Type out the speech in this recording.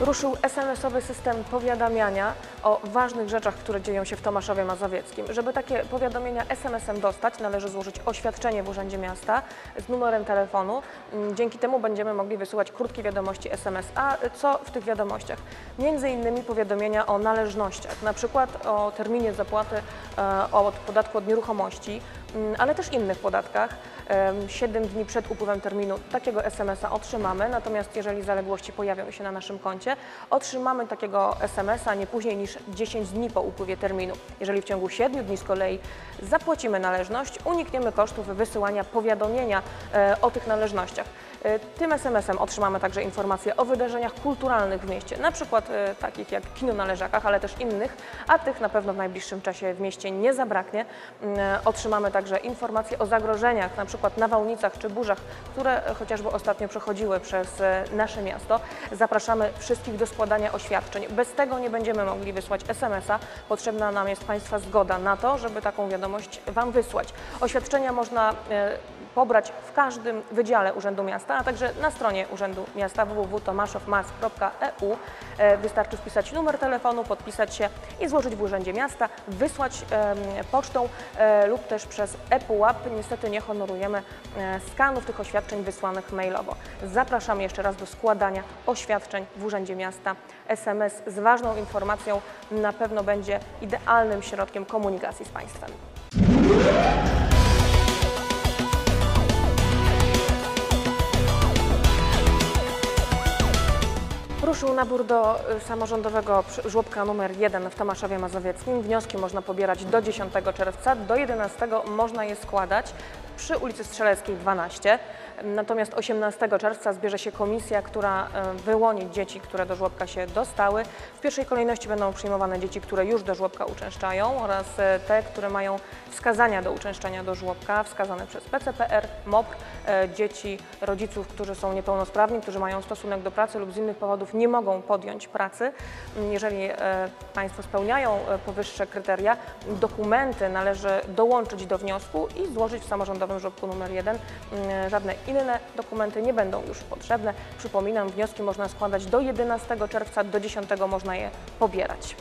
Ruszył SMS-owy system powiadamiania o ważnych rzeczach, które dzieją się w Tomaszowie Mazowieckim. Żeby takie powiadomienia SMS-em dostać, należy złożyć oświadczenie w Urzędzie Miasta z numerem telefonu. Mm, Dzięki temu będziemy mogli wysyłać krótkie wiadomości SMS. A co w tych wiadomościach? Między innymi powiadomienia o należnościach, na przykład o terminie zapłaty e, od podatku od nieruchomości, mm, ale też innych podatkach. 7 dni przed upływem terminu takiego SMS-a otrzymamy, natomiast jeżeli zaległości pojawią się na naszym koncie, otrzymamy takiego SMS-a nie później niż 10 dni po upływie terminu. Jeżeli w ciągu 7 dni z kolei zapłacimy należność, unikniemy kosztów wysyłania powiadomienia e, o tych należnościach. E, Tym SMS-em otrzymamy także informacje o wydarzeniach kulturalnych w mieście, na przykład e, takich jak kino na Leżakach, ale też innych, a tych na pewno w najbliższym czasie w mieście nie zabraknie. Mm, e, Otrzymamy także informacje o zagrożeniach, na przykład nawałnicach czy burzach, które chociażby ostatnio przechodziły przez nasze miasto. Zapraszamy wszystkich do składania oświadczeń. Bez tego nie będziemy mogli wysłać SMS-a. Potrzebna nam jest Państwa zgoda na to, żeby taką wiadomość Wam wysłać. Oświadczenia można pobrać w każdym wydziale Urzędu Miasta, a także na stronie Urzędu Miasta www.tomaszowmas.eu. E, Wystarczy wpisać numer telefonu, podpisać się i złożyć w Urzędzie Miasta, wysłać pocztą e, lub też przez ePUAP. Niestety nie honorujemy e, skanów tych oświadczeń wysłanych mailowo. Zapraszamy jeszcze raz do składania oświadczeń w Urzędzie Miasta. SMS z ważną informacją na pewno będzie idealnym środkiem komunikacji z Państwem. Ruszył nabór do y, samorządowego żłobka numer 1 w Tomaszowie Mazowieckim. Wnioski można pobierać do 10 czerwca, do 11 można je składać przy ulicy Strzeleckiej 12. Natomiast 18 czerwca zbierze się komisja, która e, wyłoni dzieci, które do żłobka się dostały. W pierwszej kolejności będą przyjmowane dzieci, które już do żłobka uczęszczają oraz e, te, które mają wskazania do uczęszczania do żłobka, wskazane przez PCPR, MOPR, e, dzieci rodziców, którzy są niepełnosprawni, którzy mają stosunek do pracy lub z innych powodów nie mogą podjąć pracy. Mm, Jeżeli Państwo spełniają powyższe kryteria, dokumenty należy dołączyć do wniosku i złożyć w samorządowym żłobku numer 1. Mm, Żadne inne dokumenty nie będą już potrzebne. Przypominam, wnioski można składać do 11 czerwca, do 10 można je pobierać.